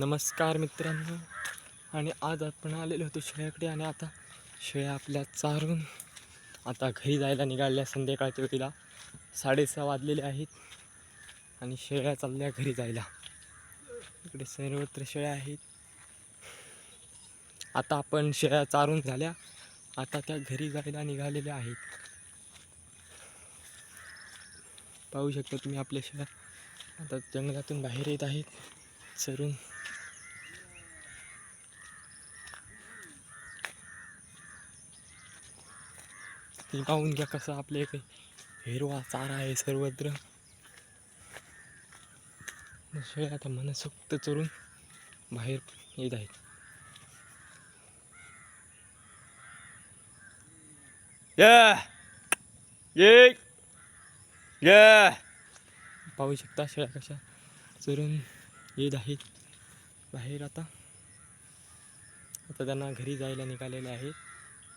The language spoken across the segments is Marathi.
नमस्कार मित्रांनो. आणि आज आपण आलेलो होतो शेळ्याकडे आणि आता शेळ्या आपल्या चारून आता घरी जायला निघाल्या संध्याकाळच्या वेळेला. साडेसहा वाजलेले आहेत आणि शेळ्या चालल्या घरी जायला. इकडे सर्वत्र शेळ्या आहेत. आता आपण शेळ्या चारून झाल्या. आता त्या घरी जायला निघालेल्या आहेत. पाहू शकता तुम्ही आपल्या शेळ्या. आता जंगलातून बाहेर येत आहेत. चरून ती पाहून घ्या कसं आपल्या इकडे हिरवा चारा आहे सर्वत्र. शेळ्या आता मनसोक्त चरून बाहेर येत आहेत. या. ये. या. पाहू शकता शेळ्या कशा चरून येत आहेत. बाहेर आता. आता त्यांना घरी जायला निघालेले आहेत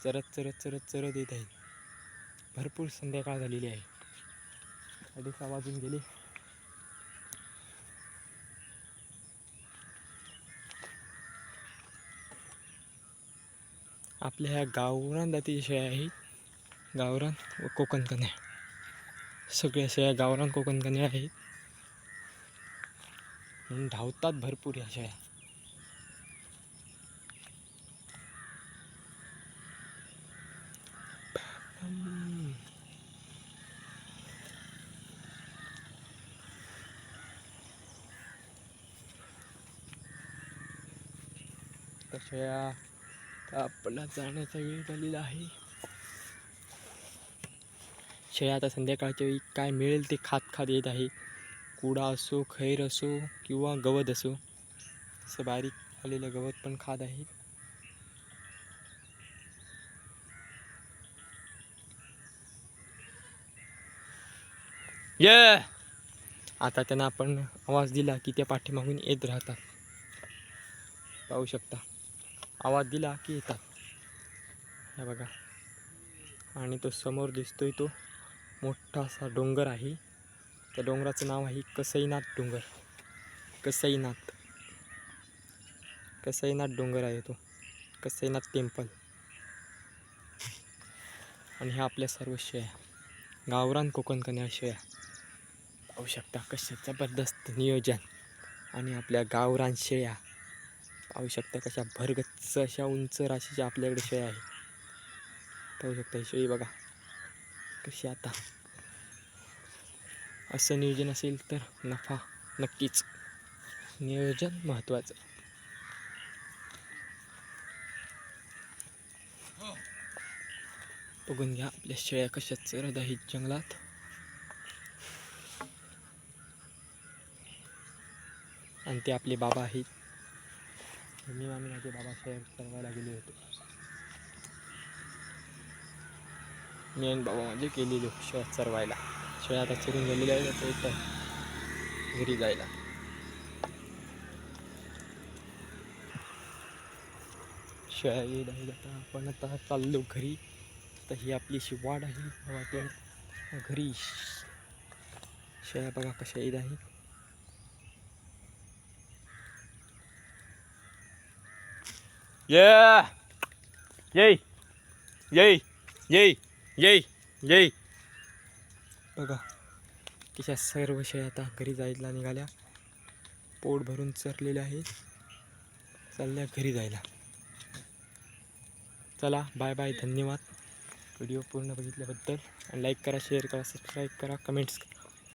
चरत चरत चरत चरत येत आहेत. भरपूर संध्याकाळ झालेली आहे. साडेसहा वाजून गेले. आपल्या ह्या गावरान जातीच्या शेळ्या आहेत गावरान व कोकणकन्या सगळ्या शेळ्या गावरान कोकणकन्या आहेत. म्हणून धावतात भरपूर ह्या शेळ्या. तर शेळ्या आपला जाण्याचा वेळ झालेला आहे. शेळ्या आता संध्याकाळच्या वेळी काय मिळेल ते खात खात येत आहे. कुडा असो खैर असो किंवा गवत असो. असं बारीक आलेलं गवत पण खात आहे. ये! आता त्यांना आपण आवाज दिला की त्या पाठीमागून येत राहतात. पाहू शकता. आवाज दिला की येतात. हे बघा. आणि तो समोर दिसतोय तो मोठा असा डोंगर आहे. त्या डोंगराचं नाव आहे कसईनाथ डोंगर. कसईनाथ कसईनाथ डोंगर आहे तो. कसईनाथ टेम्पल. आणि ह्या आपल्या सर्व शेळ्या. गावरान कोकण कन्या शेळ्या. पाहू शकता कशा जबरदस्त नियोजन. आणि आपल्या गावरान शेळ्या. आवश्यकता कशा भरगच्च अशा उंच राशीच्या आपल्याकडे शेळ्या आहे पाहू शकता ही शेळी बघा. कशी आता. असं नियोजन असेल तर नफा नक्कीच. नियोजन महत्त्वाचं. बघून घ्या आपल्या शेळ्या कशा चरत आहेत जंगलात. आणि ते आपले बाबा आहेत. मी आम्ही माझे बाबा शेअर चरवायला गेले होते. मी आणि बाबा माझे गेलेलो शेळ्यात चरवायला. शेळ्या आता चरून गेलेले आहे तर घरी जायला. शेळ्या येत आहे आता आपण आता चाललो घरी. तर ही आपली अशी वाढ आहे ते घरी. शेळ्या बघा कशा येत आहेत. Yeah! Yay! Yay! Yay! Yay! Yay! बघा तिच्या सर्व शेळ्या आता घरी जायला निघाल्या पोट भरून चरलेल्या आहेत चालल्या घरी जायला चला बाय बाय धन्यवाद व्हिडिओ पूर्ण बघितल्याबद्दल आणि लाईक करा शेअर करा सबस्क्राईब करा कमेंट्स करा